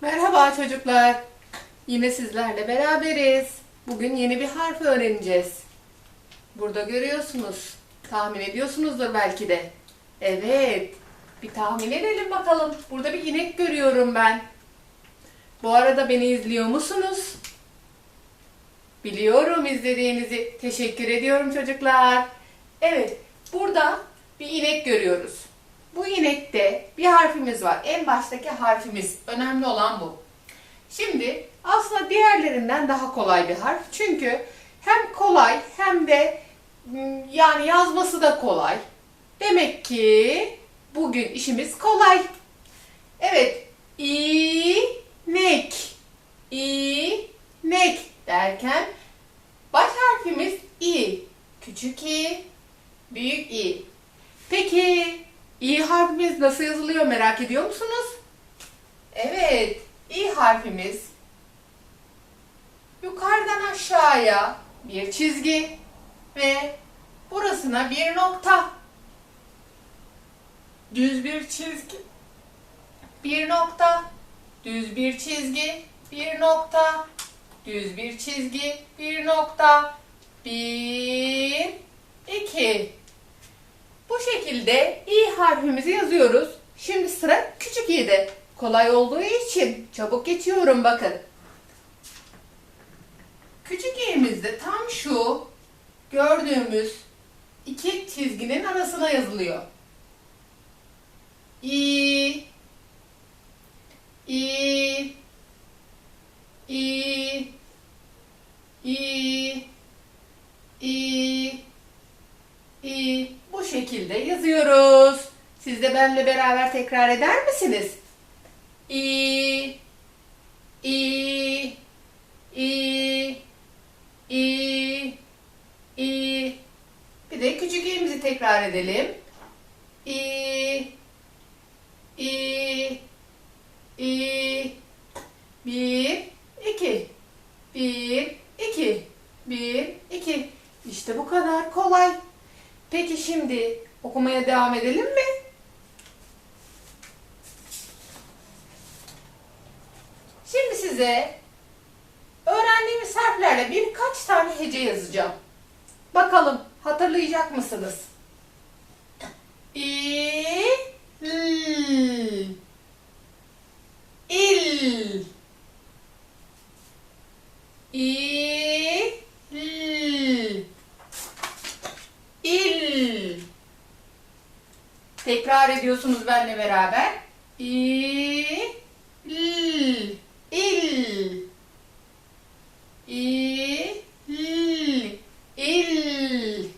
Merhaba çocuklar. Yine sizlerle beraberiz. Bugün yeni bir harf öğreneceğiz. Burada görüyorsunuz. Tahmin ediyorsunuzdur belki de. Evet. Bir tahmin edelim bakalım. Burada bir inek görüyorum ben. Bu arada beni izliyor musunuz? Biliyorum izlediğinizi. Teşekkür ediyorum çocuklar. Evet. Burada bir inek görüyoruz. Bu inekte bir harfimiz var. En baştaki harfimiz. Önemli olan bu. Şimdi aslında diğerlerinden daha kolay bir harf. Çünkü hem kolay hem de mm, yani yazması da kolay. Demek ki bugün işimiz kolay. Evet. İnek. İnek derken baş harfimiz i. Küçük i, büyük i. Peki i harfimiz nasıl yazılıyor merak ediyor musunuz? Evet, i harfimiz yukarıdan aşağıya bir çizgi ve burasına bir nokta. Düz bir çizgi. Bir nokta. Düz bir çizgi. Bir nokta. Düz bir çizgi. Bir nokta. Bir, iki. Bu şekilde i harfimizi yazıyoruz. Şimdi sıra küçük i'de. Kolay olduğu için çabuk geçiyorum bakın. Küçük i'mizde tam şu gördüğümüz iki çizginin arasına yazılıyor. İ İ İ İ İ bu şekilde yazıyoruz. Siz de benimle beraber tekrar eder misiniz? İ İ İ İ İ Bir de küçük i'mizi tekrar edelim. İ İ İ Bir, iki. Bir, iki. Bir, iki. İşte bu kadar kolay. Peki şimdi okumaya devam edelim mi? Şimdi size öğrendiğimiz harflerle birkaç tane hece yazacağım. Bakalım hatırlayacak mısınız? İ, l, il, İ, l, il. Tekrar ediyorsunuz benimle beraber. İ, l, il. İ, l, il.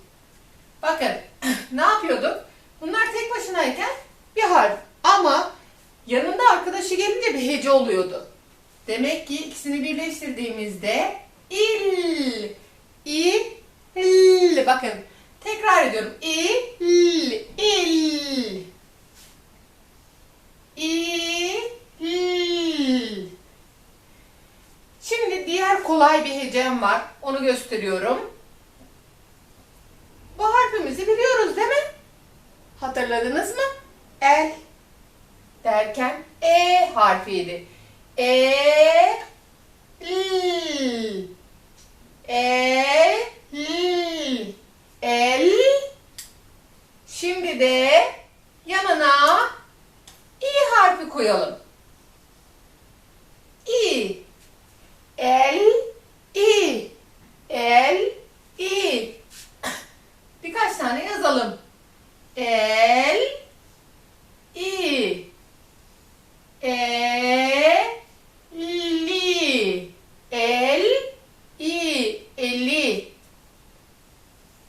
Bakın ne yapıyorduk? Bunlar tek başınayken bir harf ama yanında arkadaşı gelince bir hece oluyordu. Demek ki ikisini birleştirdiğimizde il, il, il. Bakın tekrar ediyorum. İl, il, il. Şimdi diğer kolay bir hecem var. Onu gösteriyorum. Bu harfimizi biliyoruz değil mi? Hatırladınız mı? El derken E harfiydi. E l E l El Şimdi de yanına i harfi koyalım. İ El i El i Birkaç tane yazalım. El i e li el i eli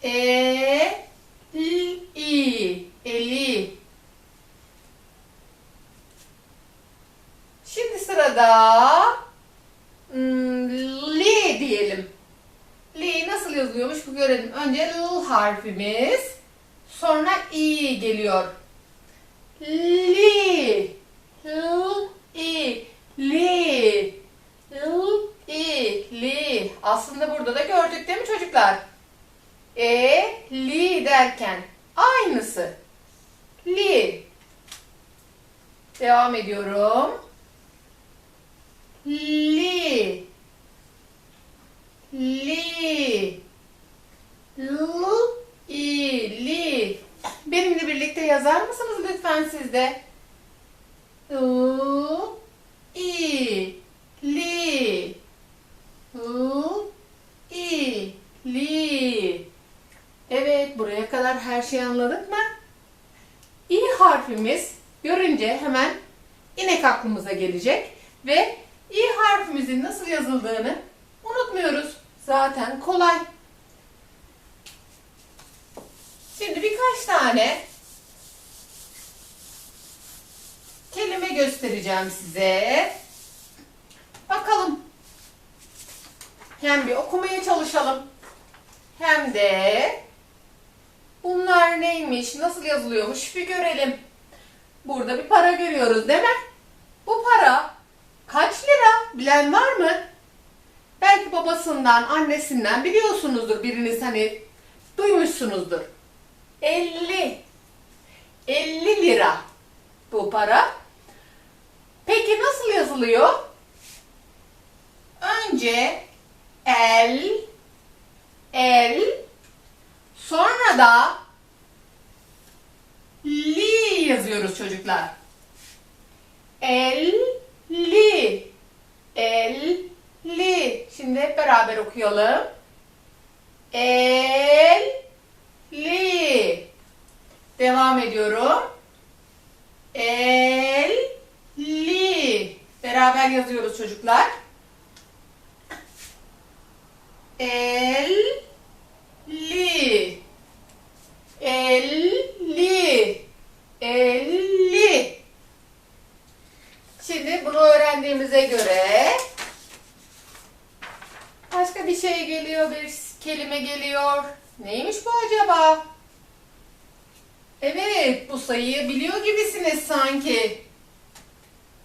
e l i eli Şimdi sırada hmm, li diyelim. Li nasıl yazılıyormuş bu görelim. Önce l harfimiz sonra i geliyor. Li L i li L i li Aslında burada da gördük değil mi çocuklar? E li derken aynısı. Li. Devam ediyorum. Sizde. I, i, li. I, i, li. Evet, buraya kadar her şeyi anladık mı? İ harfimiz görünce hemen inek aklımıza gelecek ve İ harfimizin nasıl yazıldığını unutmuyoruz. Zaten kolay. Şimdi birkaç tane kelime göstereceğim size. Bakalım. Hem bir okumaya çalışalım. Hem de bunlar neymiş, nasıl yazılıyormuş bir görelim. Burada bir para görüyoruz değil mi? Bu para kaç lira? Bilen var mı? Belki babasından, annesinden biliyorsunuzdur biriniz hani duymuşsunuzdur. 50. 50 lira bu para. Peki nasıl yazılıyor? Önce el, el, sonra da li yazıyoruz çocuklar. El, li, el, li. Şimdi hep beraber okuyalım. El, li. Devam ediyorum. El. Beraber yazıyoruz çocuklar. El, li. Elli. Elli. Şimdi bunu öğrendiğimize göre başka bir şey geliyor, bir kelime geliyor. Neymiş bu acaba? Evet, bu sayıyı biliyor gibisiniz sanki.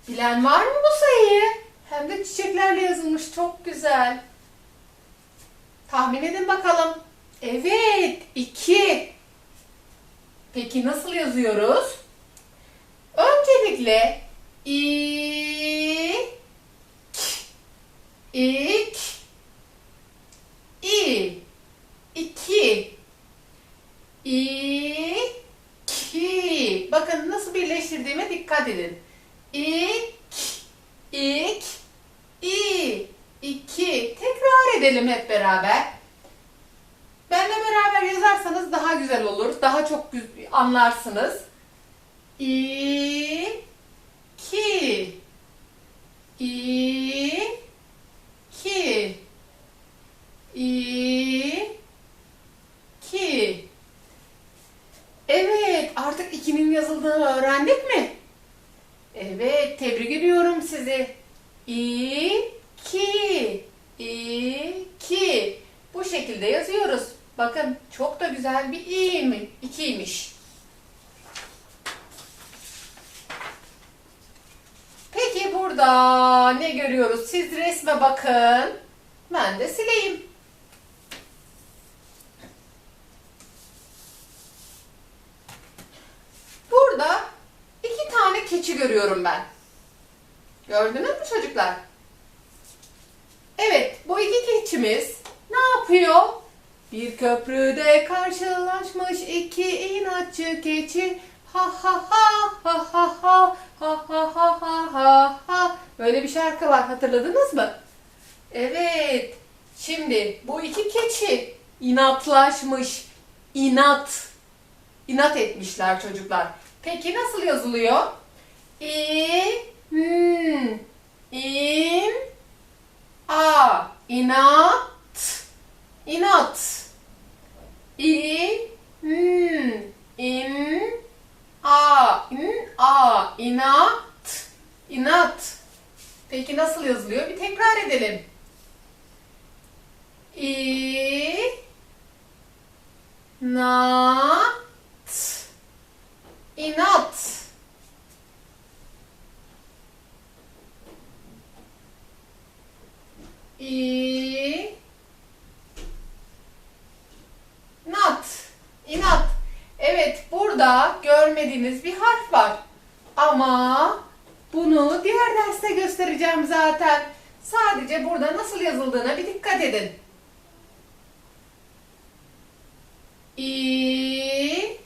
Bilen var mı bu? Hem de çiçeklerle yazılmış, çok güzel. Tahmin edin bakalım. Evet, iki. Peki nasıl yazıyoruz? Öncelikle i ik i iki iki Bakın nasıl birleştirdiğime dikkat edin. İk ik i iki Tekrar edelim hep beraber. Benle beraber yazarsanız daha güzel olur. Daha çok anlarsınız. İ ki İ ki İ ki Evet, artık ikinin yazıldığını öğrendik mi? Evet, tebrik ediyorum sizi. İ ki İ ki Bu şekilde yazıyoruz. Bakın çok da güzel bir i mi? İkiymiş. Peki burada ne görüyoruz? Siz resme bakın. Ben de sileyim. Burada iki tane keçi görüyorum ben. Gördünüz mü çocuklar? Evet, bu iki keçimiz ne yapıyor? Bir köprüde karşılaşmış iki inatçı keçi. Ha ha ha ha ha ha ha ha ha ha ha ha. Böyle bir şarkı var hatırladınız mı? Evet. Şimdi bu iki keçi inatlaşmış. İnat. İnat etmişler çocuklar. Peki nasıl yazılıyor? İ, n, in, a. İnat. İnat. İ, n, in, a. in, a. İnat. İnat. Peki nasıl yazılıyor? Bir tekrar edelim. İ, na, t. İnat. İ, nat. İnat. Evet, burada görmediğiniz bir harf var. Ama bunu diğer derste göstereceğim zaten. Sadece burada nasıl yazıldığına bir dikkat edin. İ,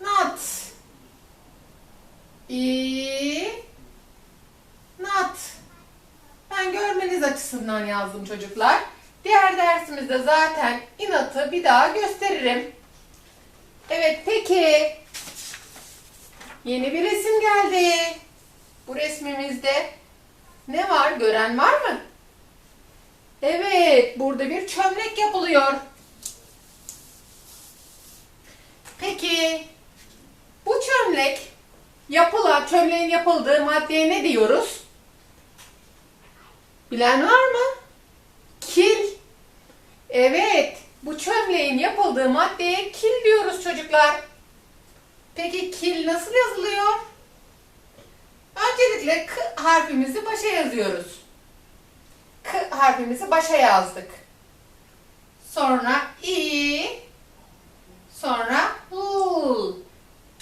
nat. İ nat. Ben açısından yazdım çocuklar. Diğer dersimizde zaten inatı bir daha gösteririm. Evet peki. Yeni bir resim geldi. Bu resmimizde ne var? Gören var mı? Evet, burada bir çömlek yapılıyor. Peki, bu çömlek yapılan, çömleğin yapıldığı maddeye ne diyoruz? Bilen var mı? Kil. Evet, bu çömleğin yapıldığı maddeye kil diyoruz çocuklar. Peki kil nasıl yazılıyor? Öncelikle K harfimizi başa yazıyoruz. K harfimizi başa yazdık. Sonra i, sonra l.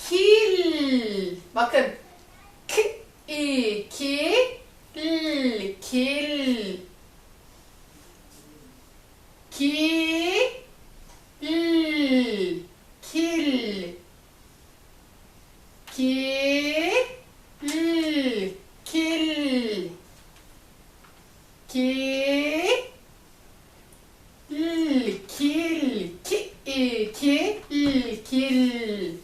Kil. Bakın. K, i, ki, l, kil. Ki, l, kil. Ki, l, kil. Ki, l, kil. Ki, i, ki, l, kil.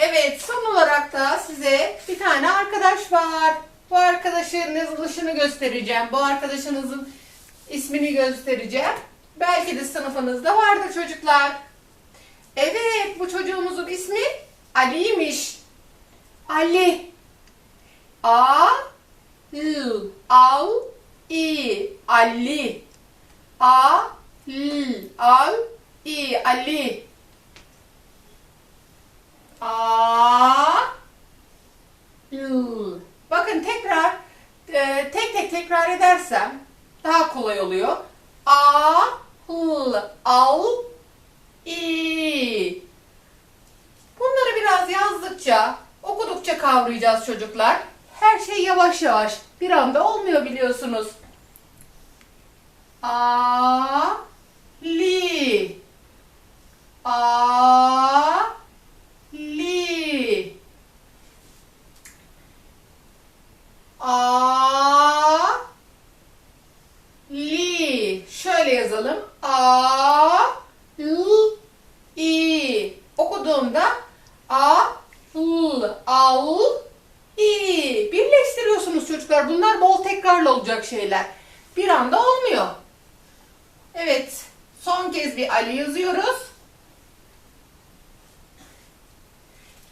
Evet, son olarak da size bir tane arkadaş var. Bu arkadaşın yazılışını göstereceğim. Bu arkadaşınızın ismini göstereceğim. Belki de sınıfınızda vardır çocuklar. Evet, bu çocuğumuzun ismi Ali'ymiş. Ali. A L Al I Ali. A L Al I Ali. A L. Bakın tekrar e, tek tek tekrar edersem daha kolay oluyor. A L Al İ. Bunları biraz yazdıkça, okudukça kavrayacağız çocuklar. Her şey yavaş yavaş. Bir anda olmuyor biliyorsunuz. A li A li A li Şöyle yazalım. A l i okuduğumda a l al i çocuklar. Bunlar bol tekrarlı olacak şeyler. Bir anda olmuyor. Evet. Son kez bir Ali yazıyoruz.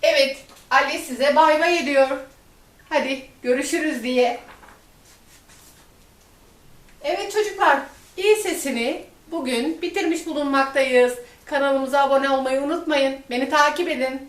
Evet. Ali size bay bay ediyor. Hadi görüşürüz diye. Evet çocuklar, iyi sesini bugün bitirmiş bulunmaktayız. Kanalımıza abone olmayı unutmayın. Beni takip edin.